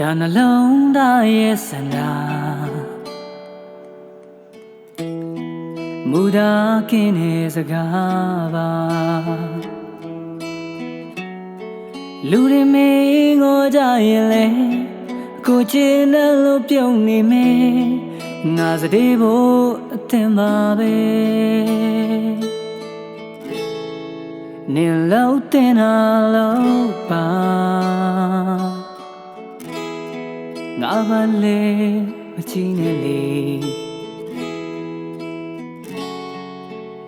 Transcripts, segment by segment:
ဒါနှလုံးသားရဲ့စန္ဒာမူတာကင်းတဲ့စကားပါလူတွေမင်းကိုကြရင်လေကိုချင်တယ်လို့ပြုံးနေမယ်ငါစတဲ့ဖို့အသင်ပါပဲနေလို့တင်တာလို့ပါ ငါဘာလဲမချီနဲ့လေ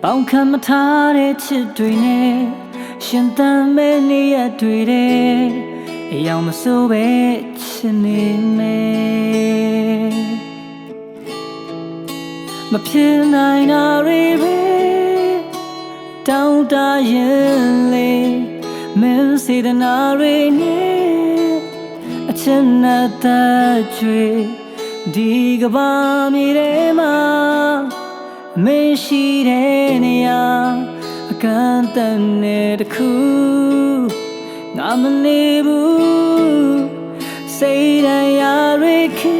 ပေါင်ခံမထားတဲ့ချစ်တွေနဲ့ရှင်သန်မဲ့နေရတွေတဲ့အယောင်မစိုးပဲချစ်နေမယ်မဖြစ်နိုင်တာတွေပဲတောင်းတရင်လေမင်းစေတနာတွေနဲ့အ ချင်နဲ့သက်ချွေဒီကဘာမြေထဲမှာအမေရှိတဲ့နေရာအကန့်အသတ်နဲ့တခုငါမနေဘူးစိတ်တရားတွေခေ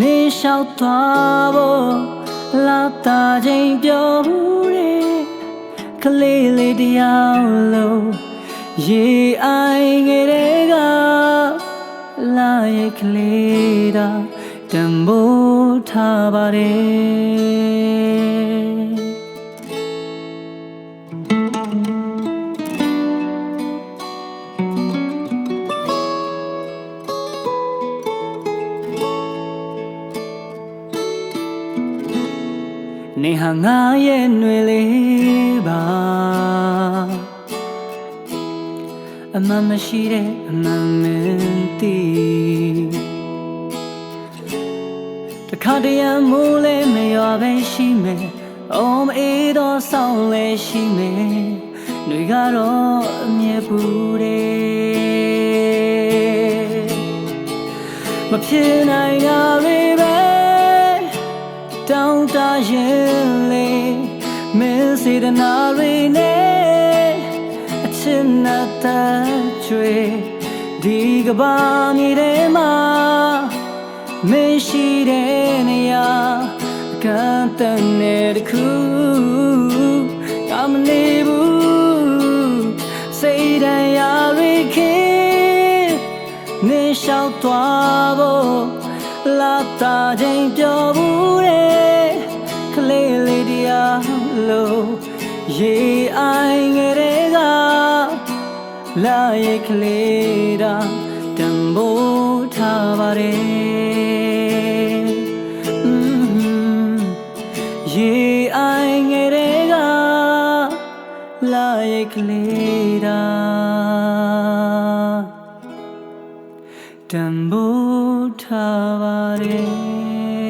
နေလျှောက်သွားဖို့လာတာချင်းပြောဘူးတဲ့ကလေးလေးတယောက်လုံးရေအိုင်ငယ်တဲ့ကလာ ရဲ့ကလေးတာတံမိုးထားပါတယ်နေဟာငါရဲ့ຫນွေလေးပါ အမှန်မရှိတဲ့အမှန်မင်းတီတခါတည်းရမိုးလေးမရွာပဲရှိမယ်အိုးမအေးတော့ဆောင်းလေးရှိမယ်ຫນွေကတော့အမြဲပူတယ်မဖြစ်နိုင်တာတွေပဲတောင်းတရင်လေမင်းစေတနာတွေနဲ့အချ စ်နဲ့တချွေဒီကဘာမြေထဲမှာမရှိတဲ့နေရာအကန့်အသတ်နဲ့တခုကမနေဘူးစိတ်တရားတွေခေနေလျှောက်သွားဖို့လာတာချင်းပြောဘူးတဲ့ကလေးလေးတရားလို့ရေအိုင်ငယ်တဲ့က လာရဲ့ကလေးတာတံမိုးထားပါတယ် Mm, ရေအိုင်ငယ်တဲ့ကလာရဲ့ကလေးတာတံမိုးထားပါတယ်